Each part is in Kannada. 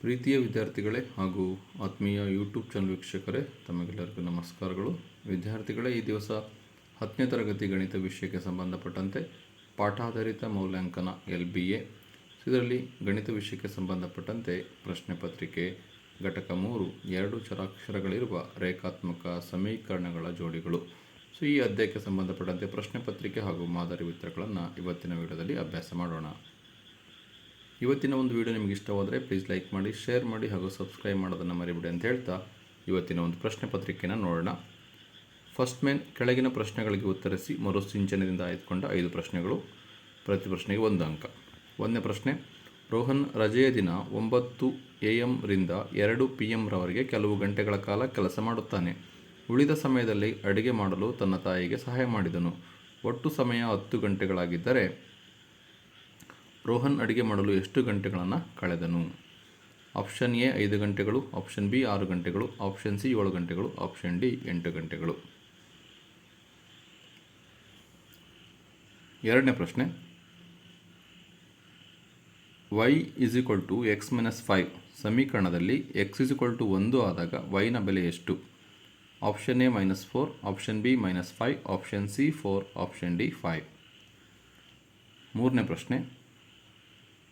ಪ್ರೀತಿಯ ವಿದ್ಯಾರ್ಥಿಗಳೇ ಹಾಗೂ ಆತ್ಮೀಯ ಯೂಟ್ಯೂಬ್ ಚಾನಲ್ ವೀಕ್ಷಕರೇ, ತಮಗೆಲ್ಲರಿಗೂ ನಮಸ್ಕಾರಗಳು. ವಿದ್ಯಾರ್ಥಿಗಳೇ, ಈ ದಿವಸ ಹತ್ತನೇ ತರಗತಿ ಗಣಿತ ವಿಷಯಕ್ಕೆ ಸಂಬಂಧಪಟ್ಟಂತೆ ಪಾಠಾಧಾರಿತ ಮೌಲ್ಯಾಂಕನ ಎಲ್ ಬಿ ಎ. ಇದರಲ್ಲಿ ಗಣಿತ ವಿಷಯಕ್ಕೆ ಸಂಬಂಧಪಟ್ಟಂತೆ ಪ್ರಶ್ನೆ ಪತ್ರಿಕೆ, ಘಟಕ ಮೂರು, ಎರಡು ಚರಾಕ್ಷರಗಳಿರುವ ರೇಖಾತ್ಮಕ ಸಮೀಕರಣಗಳ ಜೋಡಿಗಳು. ಸೊ, ಈ ಅಧ್ಯಾಯಕ್ಕೆ ಸಂಬಂಧಪಟ್ಟಂತೆ ಪ್ರಶ್ನೆ ಪತ್ರಿಕೆ ಹಾಗೂ ಮಾದರಿ ವಿತರಗಳನ್ನು ಇವತ್ತಿನ ವಿಡಿಯೋದಲ್ಲಿ ಅಭ್ಯಾಸ ಮಾಡೋಣ. ಇವತ್ತಿನ ಒಂದು ವಿಡಿಯೋ ನಿಮಗೆ ಇಷ್ಟವಾದರೆ ಪ್ಲೀಸ್ ಲೈಕ್ ಮಾಡಿ ಶೇರ್ ಮಾಡಿ ಹಾಗೂ ಸಬ್ಸ್ಕ್ರೈಬ್ ಮಾಡೋದನ್ನು ಮರಿಬಿಡಿ ಅಂತ ಹೇಳ್ತಾ ಇವತ್ತಿನ ಒಂದು ಪ್ರಶ್ನೆ ಪತ್ರಿಕೆನ ನೋಡೋಣ. ಫಸ್ಟ್ ಮೇನ್ ಕೆಳಗಿನ ಪ್ರಶ್ನೆಗಳಿಗೆ ಉತ್ತರಿಸಿ ಮರುಸಿಂಚನದಿಂದ ಆಯ್ದುಕೊಂಡ ಐದು ಪ್ರಶ್ನೆಗಳು. ಪ್ರತಿ ಪ್ರಶ್ನೆಗೆ ಒಂದು ಅಂಕ. ಒಂದನೇ ಪ್ರಶ್ನೆ, ರೋಹನ್ ರಜೆಯ ದಿನ ಒಂಬತ್ತು ಎ ರಿಂದ ಎರಡು ಪಿ ರವರೆಗೆ ಕೆಲವು ಗಂಟೆಗಳ ಕಾಲ ಕೆಲಸ ಮಾಡುತ್ತಾನೆ. ಉಳಿದ ಸಮಯದಲ್ಲಿ ಅಡುಗೆ ಮಾಡಲು ತನ್ನ ತಾಯಿಗೆ ಸಹಾಯ ಮಾಡಿದನು. ಒಟ್ಟು ಸಮಯ ಹತ್ತು ಗಂಟೆಗಳಾಗಿದ್ದರೆ ರೋಹನ್ ಅಡುಗೆ ಮಾಡಲು ಎಷ್ಟು ಗಂಟೆಗಳನ್ನು ಕಳೆದನು? ಆಪ್ಷನ್ ಎ ಐದು ಗಂಟೆಗಳು, ಆಪ್ಷನ್ ಬಿ ಆರು ಗಂಟೆಗಳು, ಆಪ್ಷನ್ ಸಿ ಏಳು ಗಂಟೆಗಳು, ಆಪ್ಷನ್ ಡಿ ಎಂಟು ಗಂಟೆಗಳು. ಎರಡನೇ ಪ್ರಶ್ನೆ. Y is equal to X minus five ಸಮೀಕರಣದಲ್ಲಿ ಎಕ್ಸ್ ಇಸ್ ಈಕ್ವಲ್ ಟು ಒಂದು ಆದಾಗ ವೈನ ಬೆಲೆ ಎಷ್ಟು? Option A minus four, option B minus five, option C four, option D five. ಮೂರನೇ ಪ್ರಶ್ನೆ.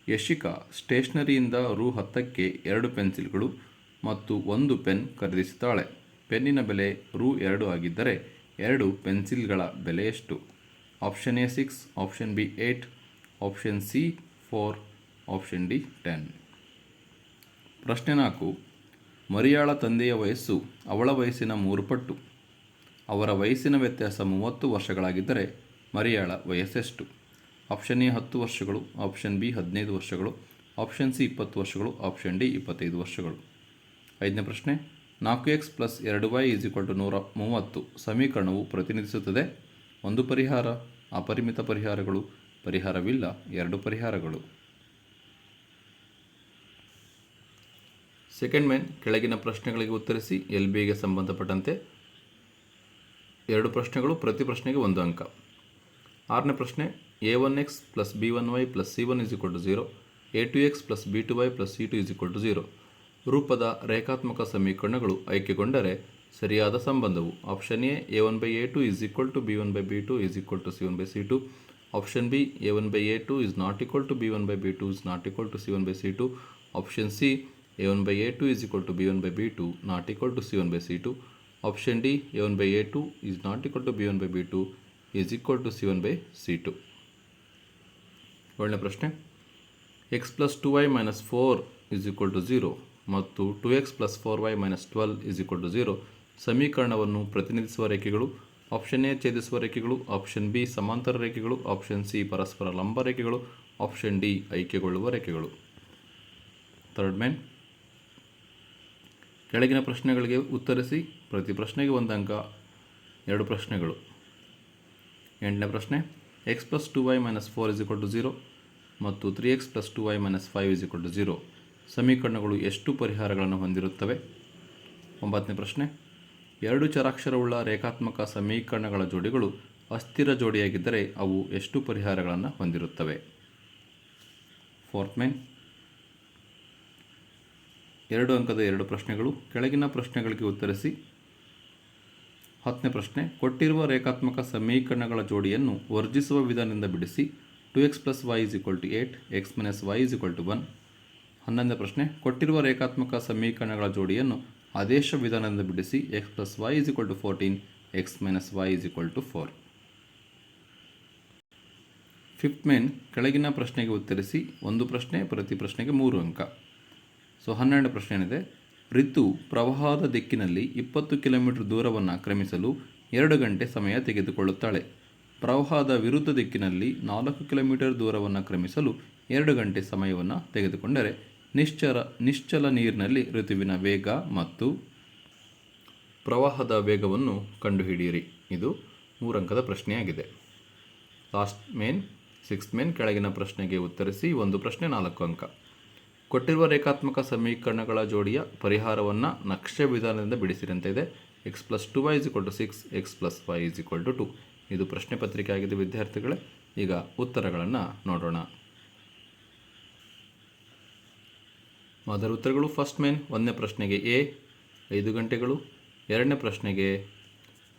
ಯಶಿಕಾ ಸ್ಟೇಷನರಿಯಿಂದ ರು ಹತ್ತಕ್ಕೆ ಎರಡು ಪೆನ್ಸಿಲ್ಗಳು ಮತ್ತು ಒಂದು ಪೆನ್ ಖರೀದಿಸುತ್ತಾಳೆ. ಪೆನ್ನಿನ ಬೆಲೆ ರು ಎರಡು ಆಗಿದ್ದರೆ ಎರಡು ಪೆನ್ಸಿಲ್ಗಳ ಬೆಲೆ ಎಷ್ಟು option A six, option B eight option C four, option D ten. ಪ್ರಶ್ನೆ ನಾಲ್ಕು. ಮರಿಯಾಳ ತಂದೆಯ ವಯಸ್ಸು ಅವಳ ವಯಸ್ಸಿನ ಮೂರು ಪಟ್ಟು ಅವರ ವಯಸ್ಸಿನ ವ್ಯತ್ಯಾಸ ಮೂವತ್ತು ವರ್ಷಗಳಾಗಿದ್ದರೆ ಮರಿಯಾಳ ವಯಸ್ಸೆಷ್ಟು? ಆಪ್ಷನ್ ಎ ಹತ್ತು ವರ್ಷಗಳು, ಆಪ್ಷನ್ ಬಿ ಹದಿನೈದು ವರ್ಷಗಳು, ಆಪ್ಷನ್ ಸಿ ಇಪ್ಪತ್ತು ವರ್ಷಗಳು, ಆಪ್ಷನ್ ಡಿ ಇಪ್ಪತ್ತೈದು ವರ್ಷಗಳು. ಐದನೇ ಪ್ರಶ್ನೆ, ನಾಲ್ಕು ಎಕ್ಸ್ ಪ್ಲಸ್ ಎರಡು ವೈ ಈಸ್ ಈಕ್ವಲ್ ಟು ನೂರ ಮೂವತ್ತು ಸಮೀಕರಣವು ಪ್ರತಿನಿಧಿಸುತ್ತದೆ. ಒಂದು ಪರಿಹಾರ, ಅಪರಿಮಿತ ಪರಿಹಾರಗಳು, ಪರಿಹಾರವಿಲ್ಲ, ಎರಡು ಪರಿಹಾರಗಳು. ಸೆಕೆಂಡ್ ಮೇನ್ ಕೆಳಗಿನ ಪ್ರಶ್ನೆಗಳಿಗೆ ಉತ್ತರಿಸಿ, ಎಲ್ ಬಿಗೆ ಸಂಬಂಧಪಟ್ಟಂತೆ. ಎರಡು ಪ್ರಶ್ನೆಗಳು, ಪ್ರತಿ ಪ್ರಶ್ನೆಗೆ ಒಂದು ಅಂಕ. ಆರನೇ ಪ್ರಶ್ನೆ A one X plus B one Y plus C one is to zero A two X plus B two Y plus C two is to zero ರೂಪದ ರೇಖಾತ್ಮಕ ಸಮೀಕರಣಗಳು ಆಯ್ಕೆಗೊಂಡರೆ ಸರಿಯಾದ ಸಂಬಂಧವು option A A one by A two is equal to B one by B two is equal to C one by C two option B A one by A two is not equal to B one by B two is not equal to C one by C two option C A one by A two is equal to B one by B two not equal to C one by C two option D A one by A two is not equal to B one by B two is equal to C one by C two ಒಳ್ಳೆಯ ಪ್ರಶ್ನೆ. X plus two Y minus four is equal to zero ಮತ್ತು two X plus four Y minus twelve is equal to zero ಸಮೀಕರಣವನ್ನು ಪ್ರತಿನಿಧಿಸುವ ರೇಖೆಗಳು ಆಪ್ಷನ್ ಎ ಛೇದಿಸುವ ರೇಖೆಗಳು ಆಪ್ಷನ್ ಬಿ ಸಮಾಂತರ ರೇಖೆಗಳು ಆಪ್ಷನ್ ಸಿ ಪರಸ್ಪರ ಲಂಬ ರೇಖೆಗಳು ಆಪ್ಷನ್ ಡಿ ಐಕ್ಯಗೊಳ್ಳುವ ರೇಖೆಗಳು. ಥರ್ಡ್ ಮೆನ್ ಕೆಳಗಿನ ಪ್ರಶ್ನೆಗಳಿಗೆ ಉತ್ತರಿಸಿ, ಪ್ರತಿ ಪ್ರಶ್ನೆಗೆ ಒಂದು ಅಂಕ ಎರಡು ಪ್ರಶ್ನೆಗಳು. ಎಂಟನೇ ಪ್ರಶ್ನೆ X plus two Y minus four is equal to zero ಮತ್ತು three X plus two Y minus five is equal to zero ಸಮೀಕರಣಗಳು ಎಷ್ಟು ಪರಿಹಾರಗಳನ್ನು ಹೊಂದಿರುತ್ತವೆ? ಒಂಬತ್ತನೇ ಪ್ರಶ್ನೆ, ಎರಡು ಚರಾಕ್ಷರವುಳ್ಳ ರೇಖಾತ್ಮಕ ಸಮೀಕರಣಗಳ ಜೋಡಿಗಳು ಅಸ್ಥಿರ ಜೋಡಿಯಾಗಿದ್ದರೆ ಅವು ಎಷ್ಟು ಪರಿಹಾರಗಳನ್ನು ಹೊಂದಿರುತ್ತವೆ? ಫೋರ್ತ್ ಮೇನ್ ಎರಡು ಅಂಕದ ಎರಡು ಪ್ರಶ್ನೆಗಳು ಕೆಳಗಿನ ಪ್ರಶ್ನೆಗಳಿಗೆ ಉತ್ತರಿಸಿ ಹತ್ತನೇ ಪ್ರಶ್ನೆ, ಕೊಟ್ಟಿರುವ ರೇಖಾತ್ಮಕ ಸಮೀಕರಣಗಳ ಜೋಡಿಯನ್ನು ವರ್ಜಿಸುವ ವಿಧಾನದಿಂದ ಬಿಡಿಸಿ two X plus Y is equal to eight X minus Y is equal to one ಹನ್ನೊಂದನೇ ಪ್ರಶ್ನೆ, ಕೊಟ್ಟಿರುವ ರೇಖಾತ್ಮಕ ಸಮೀಕರಣಗಳ ಜೋಡಿಯನ್ನು ಆದೇಶ ವಿಧಾನದಿಂದ ಬಿಡಿಸಿ X plus Y is equal to fourteen X minus Y is equal to four fifth main ಕೆಳಗಿನ ಪ್ರಶ್ನೆಗೆ ಉತ್ತರಿಸಿ, ಒಂದು ಪ್ರಶ್ನೆ, ಪ್ರತಿ ಪ್ರಶ್ನೆಗೆ ಮೂರು ಅಂಕ. ಸೊ ಹನ್ನೆರಡು ಪ್ರಶ್ನೆ ಏನಿದೆ ರಿತು ಪ್ರವಾಹದ ದಿಕ್ಕಿನಲ್ಲಿ ಇಪ್ಪತ್ತು ಕಿಲೋಮೀಟರ್ ದೂರವನ್ನು ಕ್ರಮಿಸಲು ಎರಡು ಗಂಟೆ ಸಮಯ ತೆಗೆದುಕೊಳ್ಳುತ್ತಾಳೆ. ಪ್ರವಾಹದ ವಿರುದ್ಧ ದಿಕ್ಕಿನಲ್ಲಿ ನಾಲ್ಕು ಕಿಲೋಮೀಟರ್ ದೂರವನ್ನು ಕ್ರಮಿಸಲು ಎರಡು ಗಂಟೆ ಸಮಯವನ್ನು ತೆಗೆದುಕೊಂಡರೆ ನಿಶ್ಚಲ ನಿಶ್ಚಲ ನೀರಿನಲ್ಲಿ ಋತುವಿನ ವೇಗ ಮತ್ತು ಪ್ರವಾಹದ ವೇಗವನ್ನು ಕಂಡುಹಿಡಿಯಿರಿ. ಇದು ಮೂರಂಕದ ಪ್ರಶ್ನೆಯಾಗಿದೆ. ಲಾಸ್ಟ್ ಮೇನ್, ಸಿಕ್ಸ್ತ್ ಮೇನ್ ಕೆಳಗಿನ ಪ್ರಶ್ನೆಗೆ ಉತ್ತರಿಸಿ ಒಂದು ಪ್ರಶ್ನೆ ನಾಲ್ಕು ಅಂಕ. ಕೊಟ್ಟಿರುವ ರೇಖಾತ್ಮಕ ಸಮೀಕರಣಗಳ ಜೋಡಿಯ ಪರಿಹಾರವನ್ನು ನಕ್ಷೆ ವಿಧಾನದಿಂದ ಬಿಡಿಸಿರಂತೆ ಇದೆ. X plus two Y is equal to six X plus Y is equal to two ಇದು ಪ್ರಶ್ನೆ ಪತ್ರಿಕೆ ಆಗಿದೆ ವಿದ್ಯಾರ್ಥಿಗಳೇ. ಈಗ ಉತ್ತರಗಳನ್ನು ನೋಡೋಣ. ಮೊದಲ ಉತ್ತರಗಳು ಫಸ್ಟ್ ಮೇನ್ ಒಂದನೇ ಪ್ರಶ್ನೆಗೆ ಎ ಐದು ಗಂಟೆಗಳು. ಎರಡನೇ ಪ್ರಶ್ನೆಗೆ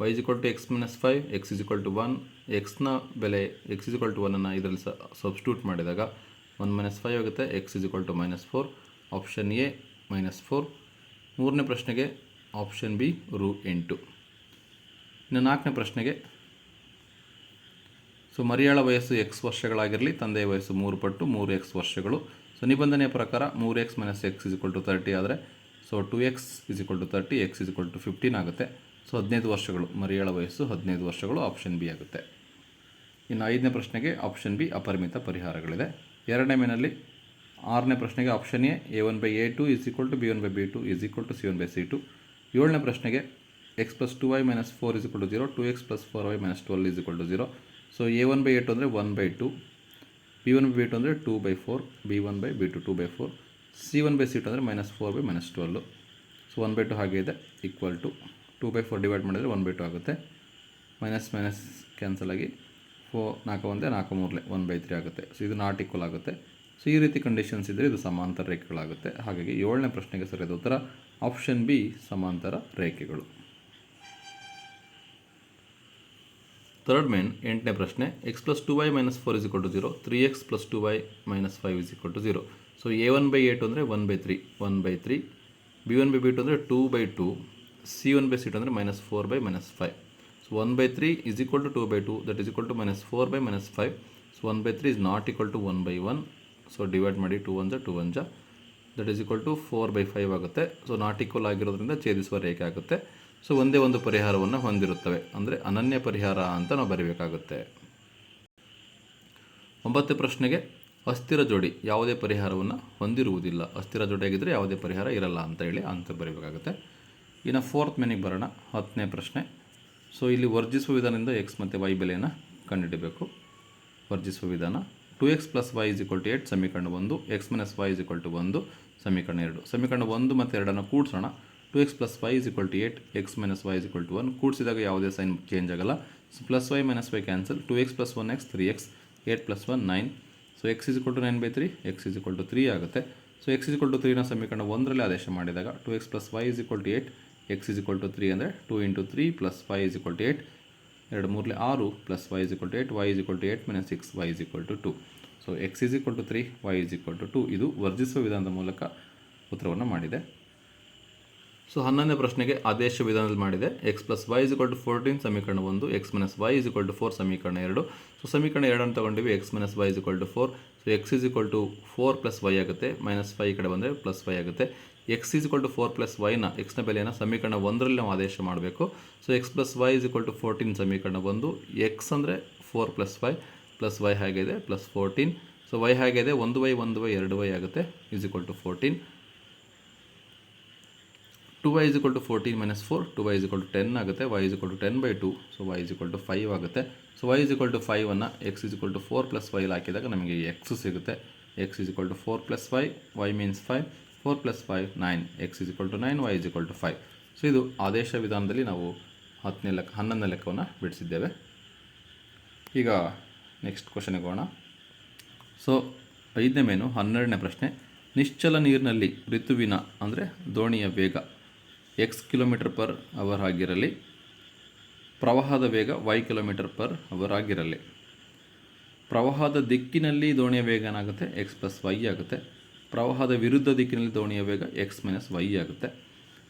Y is to X minus five X is to one ಎಕ್ಸ್ನ ಬೆಲೆ ಎಕ್ಸ್ ಇಸ್ ಟು ಒನ್ನನ್ನು ಇದರಲ್ಲಿ ಸಬ್ಸ್ಟ್ಯೂಟ್ ಮಾಡಿದಾಗ ಒನ್ ಮೈನಸ್ ಫೈವ್ ಆಗುತ್ತೆ X is to minus four option A minus four ಮೂರನೇ ಪ್ರಶ್ನೆಗೆ ಆಪ್ಷನ್ ಬಿ ರು ಎಂಟು. ಇನ್ನು ನಾಲ್ಕನೇ ಪ್ರಶ್ನೆಗೆ ಸೊ ಮರಿಯಾಳ ವಯಸ್ಸು ಎಕ್ಸ್ ವರ್ಷಗಳಾಗಿರಲಿ, ತಂದೆಯ ವಯಸ್ಸು ಮೂರು ಪಟ್ಟು, ಮೂರು ಎಕ್ಸ್ ವರ್ಷಗಳು. ಸೊ ನಿಬಂಧನೆಯ ಪ್ರಕಾರ ಮೂರು X minus X is to thirty ಆದರೆ so two X is to thirty X is to fifteen ಆಗುತ್ತೆ. ಸೊ ಹದಿನೈದು ವರ್ಷಗಳು, ಮರಿಯಾಳ ವಯಸ್ಸು ಹದಿನೈದು ವರ್ಷಗಳು ಆಪ್ಷನ್ ಬಿ ಆಗುತ್ತೆ. ಇನ್ನು ಐದನೇ ಪ್ರಶ್ನೆಗೆ ಆಪ್ಷನ್ ಬಿ ಅಪರಿಮಿತ ಪರಿಹಾರಗಳಿದೆ. ಎರಡನೇ ಮೇನಲ್ಲಿ ಆರನೇ ಪ್ರಶ್ನೆಗೆ option A A one by A two is equal to B one by B two is equal to C one by C two ಏಳನೇ ಪ್ರಶ್ನೆಗೆ X plus two Y minus four is to zero two X plus four Y minus twelve is to zero so A one by A two ಅಂದರೆ one by two B one by B two ಅಂದರೆ two by four B one by B two two by four C one by C two ಅಂದರೆ minus four by minus twelve so one by two ಹಾಗೆ ಇದೆ equal to two by four divide ಮಾಡಿದರೆ ಒನ್ ಬೈ ಟು ಆಗುತ್ತೆ ಮೈನಸ್ ಮೈನಸ್ ಕ್ಯಾನ್ಸಲ್ ಆಗಿ ಫೋ ನಾಲ್ಕು ಒಂದೇ, ನಾಲ್ಕು ಮೂರಲೆ ಒನ್ ಬೈ ತ್ರೀ ಆಗುತ್ತೆ. ಸೊ ಇದು ನಾಟ್ ಈಕ್ವಲ್ ಆಗುತ್ತೆ. ಸೊ ಈ ರೀತಿ ಕಂಡೀಷನ್ಸ್ ಇದ್ದರೆ ಇದು ಸಮಾಂತರ ರೇಖೆಗಳಾಗುತ್ತೆ ಹಾಗಾಗಿ ಏಳನೇ ಪ್ರಶ್ನೆಗೆ ಸರಿಯಾದ ಉತ್ತರ ಆಪ್ಷನ್ ಬಿ ಸಮಾಂತರ ರೇಖೆಗಳು. ಥರ್ಡ್ ಮೇನ್ ಎಂಟನೇ ಪ್ರಶ್ನೆ X plus two Y minus four is to zero three X plus two Y minus five is to zero so A one by eight ಅಂದರೆ one by three one by three B one by B two ಅಂದರೆ two by two C one by C two ಅಂದರೆ minus four by minus five so one by three is equal to two by two that is equal to minus four by minus five so one by three is not equal to one by one so divide ಮಾಡಿ ಟು ಒನ್ ಜ ಟು ಒನ್ ಜ that is equal to four by five ಆಗುತ್ತೆ. ಸೊ ನಾಟ್ ಈಕ್ವಲ್ ಆಗಿರೋದ್ರಿಂದ ಛೇದಿಸುವ ರೇಖೆ ಆಗುತ್ತೆ. ಸೊ ಒಂದೇ ಒಂದು ಪರಿಹಾರವನ್ನು ಹೊಂದಿರುತ್ತವೆ. ಅಂದರೆ ಅನನ್ಯ ಪರಿಹಾರ ಅಂತ ನಾವು ಬರೀಬೇಕಾಗುತ್ತೆ. ಒಂಬತ್ತು ಪ್ರಶ್ನೆಗೆ ಅಸ್ಥಿರ ಜೋಡಿ ಯಾವುದೇ ಪರಿಹಾರವನ್ನು ಹೊಂದಿರುವುದಿಲ್ಲ. ಅಸ್ಥಿರ ಜೋಡಿಯಾಗಿದ್ದರೆ ಯಾವುದೇ ಪರಿಹಾರ ಇರಲ್ಲ ಅಂತ ಹೇಳಿ ಅಂತ ಬರೀಬೇಕಾಗುತ್ತೆ. ಇನ್ನು ಫೋರ್ತ್ ಮೆನಿಗೆ ಬರೋಣ. ಹತ್ತನೇ ಪ್ರಶ್ನೆ. ಸೊ ಇಲ್ಲಿ ವರ್ಜಿಸುವ ವಿಧಾನದಿಂದ ಎಕ್ಸ್ ಮತ್ತು ವೈ ಬೆಲೆಯನ್ನು ಕಂಡುಹಿಡಬೇಕು. ವರ್ಜಿಸುವ ವಿಧಾನ two X plus Y is equal to eight ಸಮೀಕರಣ ಒಂದು. X minus Y is equal to ಒಂದು, ಸಮೀಕರಣ ಎರಡು. ಸಮೀಕರಣ ಒಂದು ಮತ್ತು ಎರಡನ್ನು ಕೂಡಿಸೋಣ. Two X plus Y is equal to eight X minus Y is equal to one ಕೂಡಿಸಿದಾಗ ಯಾವುದೇ ಸೈನ್ ಚೇಂಜ್ ಆಗಲ್ಲ. So plus Y minus Y cancel two X plus one X three X eight plus one nine so X is equal to nine by three X is equal to three ಆಗುತ್ತೆ. So X is equal to ತ್ರೀನ ಸಮೀಕರಣ ಒಂದರಲ್ಲಿ ಆದೇಶ ಮಾಡಿದಾಗ two X plus Y is equal to eight X is equal to three ಅಂದರೆ two into three plus Y is equal to eight ಎರಡು ಮೂರಲೆ ಆರು plus Y is equal to eight Y is equal to eight minus six Y is equal to two so X is equal to three Y is equal to two ಇದು ವರ್ಜಿಸುವ ವಿಧಾನದ ಮೂಲಕ ಉತ್ತರವನ್ನು ಮಾಡಿದೆ ಸೊ ಹನ್ನೊಂದನೇ ಪ್ರಶ್ನೆಗೆ ಆದೇಶ ವಿಧಾನದಲ್ಲಿ ಮಾಡಿದೆ X plus Y is equal to fourteen ಸಮೀಕರಣ ಒಂದು X minus Y is equal to four ಸಮೀಕರಣ ಎರಡು ಸೊ ಸಮೀಕರಣ ಎರಡನ್ನು ತಗೊಂಡಿವಿ X minus Y is equal to four so X is equal to four plus Y ಆಗುತ್ತೆ ಮೈನಸ್ ಫೈ ಈ ಕಡೆ ಬಂದರೆ ಪ್ಲಸ್ ವೈ ಆಗುತ್ತೆ X is to four plus ವೈನ ಎಕ್ಸ್ನ ಬೆಲೆಯನ್ನು ಸಮೀಕರಣ ಒಂದರಲ್ಲಿ ನಾವು ಆದೇಶ ಮಾಡಬೇಕು so X plus Y is equal to fourteen ಸಮೀಕರಣ ಒಂದು ಎಕ್ಸ್ ಅಂದರೆ four plus Y plus Y ಹಾಗಿದೆ ಪ್ಲಸ್ ಫೋರ್ಟೀನ್ ಸೊ ವೈ ಹಾಗಿದೆ ಒಂದು ವೈ ಒಂದು ವೈ ಎರಡು ವೈ ಆಗುತ್ತೆ is equal to fourteen two Y is to fourteen minus four two Y is to ten ಆಗುತ್ತೆ Y is to ten by two so Y is to five ಆಗುತ್ತೆ so Y is to ಫೈವನ್ನು X is to four plus while ಹಾಕಿದಾಗ ನಮಗೆ ಎಕ್ಸ್ ಸಿಗುತ್ತೆ X is to four plus Y Y means five four plus five nine X is equal to nine Y is equal to five so ಇದು ಆದೇಶ ವಿಧಾನದಲ್ಲಿ ನಾವು ಹತ್ತನೇ ಲೆಕ್ಕ, ಹನ್ನೊಂದನೇ ಲೆಕ್ಕವನ್ನು ಬಿಡಿಸಿದ್ದೇವೆ. ಈಗ ನೆಕ್ಸ್ಟ್ ಕ್ವಶನ್ಗೆ ಹೋಗೋಣ. ಸೊ ಐದನೇ ಮೇನು, ಹನ್ನೆರಡನೇ ಪ್ರಶ್ನೆ. ನಿಶ್ಚಲ ನೀರಿನಲ್ಲಿ ಋತುವಿನ, ಅಂದರೆ ದೋಣಿಯ ವೇಗ ಎಕ್ಸ್ ಕಿಲೋಮೀಟರ್ ಪರ್ ಅವರ್ ಆಗಿರಲಿ, ಪ್ರವಾಹದ ವೇಗ ವೈ ಕಿಲೋಮೀಟರ್ ಪರ್ ಅವರ್ ಆಗಿರಲಿ. ಪ್ರವಾಹದ ದಿಕ್ಕಿನಲ್ಲಿ ದೋಣಿಯ ವೇಗ ಏನಾಗುತ್ತೆ? ಎಕ್ಸ್ ಪ್ಲಸ್ ವೈ ಆಗುತ್ತೆ. ಪ್ರವಾಹದ ವಿರುದ್ಧ ದಿಕ್ಕಿನಲ್ಲಿ ದೋಣಿಯ ವೇಗ ಎಕ್ಸ್ ಮೈನಸ್ ವೈ ಆಗುತ್ತೆ.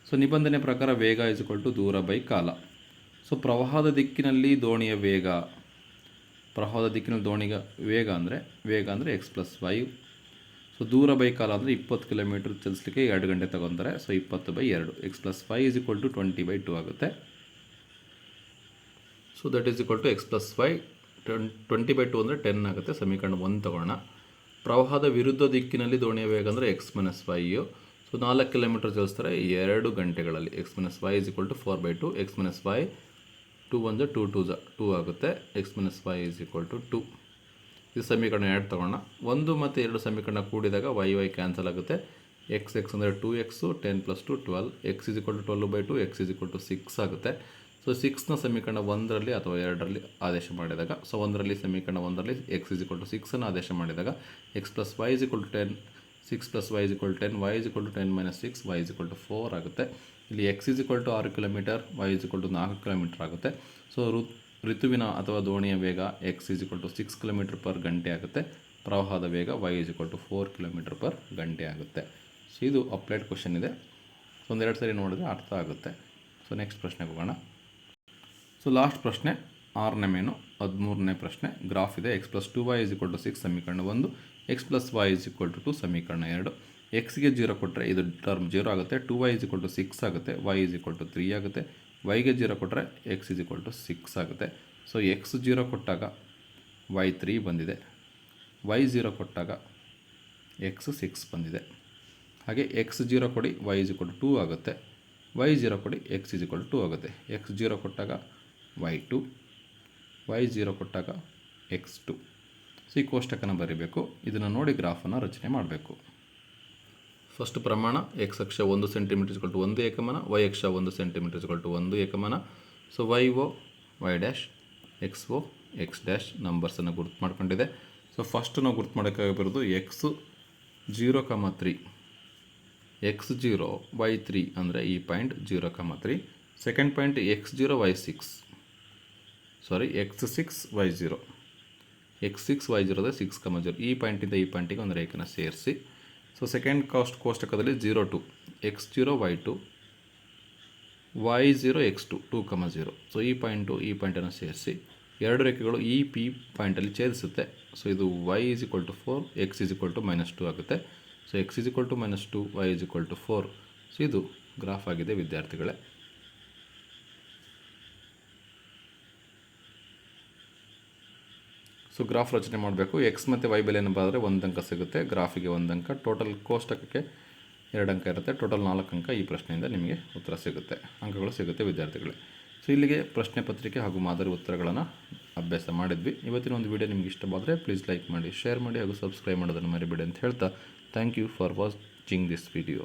ಸೊ ನಿಬಂಧನೆ ಪ್ರಕಾರ ವೇಗ ಟು ದೂರ ಬೈ ಕಾಲ. ಸೊ ಪ್ರವಾಹದ ದಿಕ್ಕಿನಲ್ಲಿ ದೋಣಿಯ ವೇಗ, ಪ್ರವಾಹದ ದಿಕ್ಕಿನಲ್ಲಿ ದೋಣಿಗ ವೇಗ ಅಂದರೆ ವೇಗ ಅಂದರೆ ಎಕ್ಸ್ ಪ್ಲಸ್ ವೈ ಸೊ ದೂರ ಬೈ ಕಾಲ ಅಂದರೆ ಇಪ್ಪತ್ತು ಕಿಲೋಮೀಟ್ರ್ ಚಲಿಸಲಿಕ್ಕೆ ಎರಡು ಗಂಟೆ ತಗೊಂತಾರೆ ಸೊ ಇಪ್ಪತ್ತು ಬೈ ಎರಡು. X plus Y is equal to twenty by two ಆಗುತ್ತೆ. So that is equal to X plus Y twenty by two ಅಂದರೆ ಟೆನ್ ಆಗುತ್ತೆ. ಸಮೀಕರಣ ಒಂದು ತಗೋಣ. ಪ್ರವಾಹದ ವಿರುದ್ಧ ದಿಕ್ಕಿನಲ್ಲಿ ದೋಣಿಯ ವೇಗ ಅಂದರೆ ಎಕ್ಸ್ ಮೈನಸ್ ವೈಯು ಸೊ ನಾಲ್ಕು ಕಿಲೋಮೀಟರ್ ಚಲಿಸ್ತಾರೆ ಎರಡು ಗಂಟೆಗಳಲ್ಲಿ. X minus Y is equal to four by two X minus Y to ಒಂದು ಟು ಟು ಜ ಟೂ ಆಗುತ್ತೆ. X minus Y is equal to two ಇದು ಸಮೀಕರಣ ಎರಡು ತಗೋಣ. ಒಂದು ಮತ್ತು ಎರಡು ಸಮೀಕರಣ ಕೂಡಿದಾಗ ವೈ ವೈ ಕ್ಯಾನ್ಸಲ್ ಆಗುತ್ತೆ. ಎಕ್ಸ್ ಎಕ್ಸ್ ಅಂದರೆ two X ten plus two twelve X is equal to twelve by two X is equal to six ಆಗುತ್ತೆ. ಸೊ ಸಿಕ್ಸ್ನ ಸಮೀಕರಣ ಒಂದರಲ್ಲಿ ಅಥವಾ ಎರಡರಲ್ಲಿ ಆದೇಶ ಮಾಡಿದಾಗ ಸೊ ಒಂದರಲ್ಲಿ ಸಮೀಕರಣ ಒಂದರಲ್ಲಿ ಎಕ್ಸ್ ಇಸ್ ಇಕ್ವಲ್ ಟು ಸಿಕ್ಸನ್ನು ಆದೇಶ ಮಾಡಿದಾಗ x plus y is equal to ten six plus y is equal to ten y is equal to ten minus six y is equal to four ಆಗುತ್ತೆ. ಇಲ್ಲಿ ಎಕ್ಸ್ ಇಸ್ ಇಕ್ವಲ್ ಟು ಆರು kilometre y is equal to ನಾಲ್ಕು ಕಿಲೋಮೀಟರ್ ಆಗುತ್ತೆ. ಸೊ ಋತುವಿನ ಅಥವಾ ದೋಣಿಯ ವೇಗ x is equal to six kilometre per ಗಂಟೆ ಆಗುತ್ತೆ. ಪ್ರವಾಹದ ವೇಗ y is equal to four kilometre per ಗಂಟೆ ಆಗುತ್ತೆ. ಸೊ ಇದು ಅಪ್ಲೈಡ್ ಕ್ವಶನ್ ಇದೆ. ಒಂದೆರಡು ಸರಿ ನೋಡಿದ್ರೆ ಅರ್ಥ ಆಗುತ್ತೆ. ಸೊ ನೆಕ್ಸ್ಟ್ ಪ್ರಶ್ನೆಗೆ ಹೋಗೋಣ. ಸೊ ಲಾಸ್ಟ್ ಪ್ರಶ್ನೆ, ಆರನೇ ಮೇನು, ಹದಿಮೂರನೇ ಪ್ರಶ್ನೆ ಗ್ರಾಫ್ ಇದೆ. X plus two y is equal to six ಸಮೀಕರಣ ಒಂದು x plus y is equal to two ಸಮೀಕರಣ ಎರಡು. ಎಕ್ಸ್ಗೆ ಜೀರೋ ಕೊಟ್ಟರೆ ಇದು ಟರ್ಮ್ ಜೀರೋ ಆಗುತ್ತೆ. Two y is equal to six ಆಗುತ್ತೆ. Y is equal to three ಆಗುತ್ತೆ. ವೈಗೆ ಜೀರೋ ಕೊಟ್ಟರೆ x is equal to six ಆಗುತ್ತೆ. ಸೊ ಎಕ್ಸ್ ಜೀರೋ ಕೊಟ್ಟಾಗ ವೈ ತ್ರೀ ಬಂದಿದೆ. ವೈ ಜೀರೋ ಕೊಟ್ಟಾಗ ಎಕ್ಸ್ ಸಿಕ್ಸ್ ಬಂದಿದೆ. ಹಾಗೆ ಎಕ್ಸ್ ಜೀರೋ ಕೊಡಿ y is equal to two ಆಗುತ್ತೆ. ವೈ ಜೀರೋ ಕೊಡಿ x is equal to two ಆಗುತ್ತೆ. ಎಕ್ಸ್ ಜೀರೋ ಕೊಟ್ಟಾಗ ವೈ ಟು ವೈ ಜೀರೋ ಕೊಟ್ಟಾಗ ಎಕ್ಸ್ ಟು ಸೊ ಈ ಕೋಷ್ಟಕನ ಬರೀಬೇಕು. ಇದನ್ನು ನೋಡಿ ಗ್ರಾಫನ್ನು ರಚನೆ ಮಾಡಬೇಕು. ಫಸ್ಟ್ ಪ್ರಮಾಣ ಎಕ್ಸ್ ಅಕ್ಷ ಒಂದು ಸೆಂಟಿಮೀಟರ್ ಕೊಟ್ಟು ಒಂದು ಏಕಮಾನ ವೈ ಅಕ್ಷ ಒಂದು ಸೆಂಟಿಮೀಟರ್ ಕೊಟ್ಟು ಒಂದು ಏಕಮಾನ. So y o y dash x o x dash ನಂಬರ್ಸನ್ನು ಗುರ್ತು ಮಾಡ್ಕೊಂಡಿದೆ. ಸೊ ಫಸ್ಟ್ ನಾವು ಗುರ್ತು ಮಾಡೋಕ್ಕಾಗಿರೋದು x zero comma three x zero y three ಅಂದರೆ ಈ point zero comma three second point x zero y six sorry x six y zero x six y ಜೀರೋದ six comma zero ಈ ಪಾಯಿಂಟಿಂದ ಈ ಪಾಯಿಂಟಿಗೆ ಒಂದು ರೇಖೆನ ಸೇರಿಸಿ. ಸೊ ಸೆಕೆಂಡ್ ಕಾಸ್ಟ್ ಕೋಷ್ಟಕದಲ್ಲಿ zero two x zero y two y zero x two two comma zero so ಈ ಪಾಯಿಂಟು ಈ ಪಾಯಿಂಟನ್ನು ಸೇರಿಸಿ. ಎರಡು ರೇಖೆಗಳು ಈ ಪಿ ಪಾಯಿಂಟಲ್ಲಿ ಛೇದಿಸುತ್ತೆ. ಸೊ ಇದು y is equal to four x is equal to minus two ಆಗುತ್ತೆ. So x is equal to minus two y is equal to four so ಇದು ಗ್ರಾಫ್ ಆಗಿದೆ, ವಿದ್ಯಾರ್ಥಿಗಳೇ. ಸೊ ಗ್ರಾಫ್ ರಚನೆ ಮಾಡಬೇಕು. ಎಕ್ಸ್ ಮತ್ತು ವೈ ಬೆಲೆ ಬಂದರೆ ಒಂದು ಅಂಕ ಸಿಗುತ್ತೆ. ಗ್ರಾಫಿಗೆ ಒಂದು ಅಂಕ. ಟೋಟಲ್ ಕೋಷ್ಟಕಕ್ಕೆ ಎರಡು ಅಂಕ ಇರುತ್ತೆ. ಟೋಟಲ್ ನಾಲ್ಕು ಅಂಕ ಈ ಪ್ರಶ್ನೆಯಿಂದ ನಿಮಗೆ ಉತ್ತರ ಸಿಗುತ್ತೆ. ಅಂಕಗಳು ಸಿಗುತ್ತೆ ವಿದ್ಯಾರ್ಥಿಗಳೇ ಸೊ ಇಲ್ಲಿಗೆ ಪ್ರಶ್ನೆ ಪತ್ರಿಕೆ ಹಾಗೂ ಮಾದರಿ ಉತ್ತರಗಳನ್ನು ಅಭ್ಯಾಸ ಮಾಡಿದ್ವಿ. ಇವತ್ತಿನ ಒಂದು ವಿಡಿಯೋ ನಿಮಗೆ ಇಷ್ಟವಾದರೆ ಪ್ಲೀಸ್ ಲೈಕ್ ಮಾಡಿ ಶೇರ್ ಮಾಡಿ ಹಾಗೂ ಸಬ್ಸ್ಕ್ರೈಬ್ ಮಾಡೋದನ್ನು ಮರಿಬೇಡಿ ಅಂತ ಹೇಳ್ತಾ thank you for watching this video